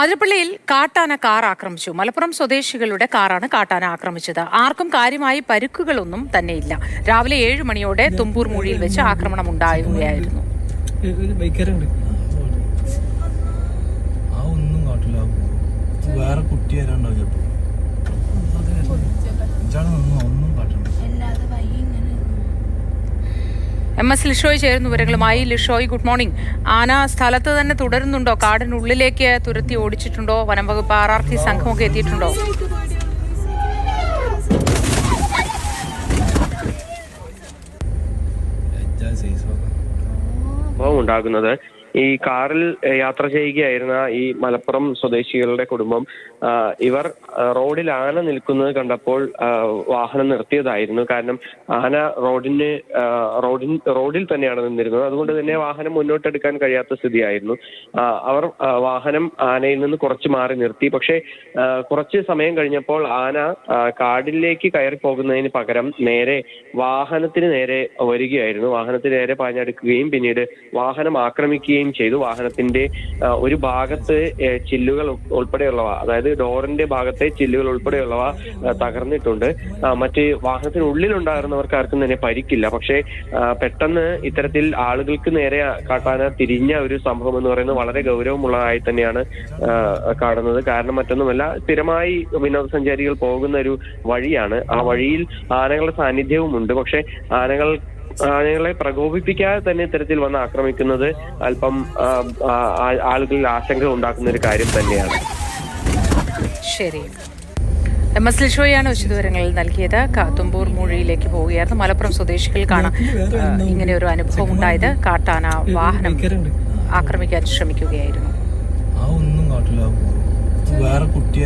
അതിരപ്പള്ളിയിൽ കാട്ടാന കാർ ആക്രമിച്ചു. മലപ്പുറം സ്വദേശികളുടെ കാറാണ് കാട്ടാന ആക്രമിച്ചത്. ആർക്കും കാര്യമായി പരുക്കുകളൊന്നും തന്നെയില്ല. രാവിലെ ഏഴ് മണിയോടെ തുമ്പൂർ മൂഴിയിൽ വെച്ച് ആക്രമണം ഉണ്ടാവുകയായിരുന്നു ഒരു ബൈക്കാരുണ്ട് ആ ഒന്നും കാട്ടില്ല. വേറെ കുട്ടി വരാണ്ടാവും ചിലപ്പോ. ഇജാണ് ഒന്നും ഒന്നും കാട്ടണ്ട അല്ലാതെ വഴി ഇങ്ങനെ എം എസ് ലിഷോയ് ചേരുന്ന വിവരങ്ങളുമായി. Lishoy good morning. ആന സ്ഥലത്ത് തന്നെ തുടരുന്നുണ്ടോ? കാടിനുള്ളിലേക്ക് തുരത്തി ഓടിച്ചിട്ടുണ്ടോ? വനം വകുപ്പ് ആർ ആർ ടി സംഘമൊക്കെ എത്തിയിട്ടുണ്ടോ? ഉണ്ടാകുന്നത് ഈ കാറിൽ യാത്ര ചെയ്യുകയായിരുന്ന ഈ മലപ്പുറം സ്വദേശികളുടെ കുടുംബം ഇവർ റോഡിൽ ആന നിൽക്കുന്നത് കണ്ടപ്പോൾ വാഹനം നിർത്തിയതായിരുന്നു. കാരണം ആന റോഡിന് റോഡിൻ റോഡിൽ തന്നെയാണ് നിന്നിരുന്നത്. അതുകൊണ്ട് തന്നെ വാഹനം മുന്നോട്ടെടുക്കാൻ കഴിയാത്ത സ്ഥിതിയായിരുന്നു. അവർ വാഹനം ആനയിൽ നിന്ന് കുറച്ച് മാറി നിർത്തി. പക്ഷേ കുറച്ച് സമയം കഴിഞ്ഞപ്പോൾ ആന കാടിലേക്ക് കയറി പോകുന്നതിന് പകരം നേരെ വാഹനത്തിന് നേരെ വരികയായിരുന്നു. വാഹനത്തിന് നേരെ പാഞ്ഞടുക്കുകയും പിന്നീട് വാഹനം ആക്രമിക്കുകയും ചെയ്തു. വാഹനത്തിന്റെ ഒരു ഭാഗത്ത് ചില്ലുകൾ ഉൾപ്പെടെയുള്ളവ അതായത് ഡോറിന്റെ ഭാഗത്തെ ചില്ലുകൾ ഉൾപ്പെടെയുള്ളവ തകർന്നിട്ടുണ്ട്. മറ്റ് വാഹനത്തിനുള്ളിലുണ്ടായിരുന്നവർക്ക് ആർക്കും തന്നെ പരിക്കില്ല. പക്ഷേ പെട്ടെന്ന് ഇത്തരത്തിൽ ആളുകൾക്ക് നേരെ കാട്ടാന തിരിഞ്ഞ ഒരു സംഭവം എന്ന് പറയുന്നത് വളരെ ഗൗരവമുള്ളതായി തന്നെയാണ് കാണുന്നത്. കാരണം മറ്റൊന്നുമല്ല സ്ഥിരമായി വിനോദസഞ്ചാരികൾ പോകുന്ന ഒരു വഴിയാണ്. ആ വഴിയിൽ ആനകളുടെ സാന്നിധ്യവുമുണ്ട്. പക്ഷെ ആനകൾ ആനകളെ പ്രകോപിപ്പിക്കാതെ തന്നെ ഇത്തരത്തിൽ വന്ന് ആക്രമിക്കുന്നത് അല്പം ആളുകളിൽ ആശങ്ക ഉണ്ടാക്കുന്ന ഒരു കാര്യം തന്നെയാണ്. ശരി. എം എസ് ലിഷോയാണ് വിശദവിവരങ്ങൾ നൽകിയത്. കാത്തുമ്പൂർ തുമ്പൂർ മൂഴിയിലേക്ക് പോവുകയായിരുന്നു. മലപ്പുറം സ്വദേശികൾക്കാണ് ഇങ്ങനെ ഒരു അനുഭവം ഉണ്ടായത് കാട്ടാന വാഹനം ആക്രമിക്കാൻ ശ്രമിക്കുകയായിരുന്നു. ആ ഒന്നും കാട്ടില്ല. വേറെ കുട്ടി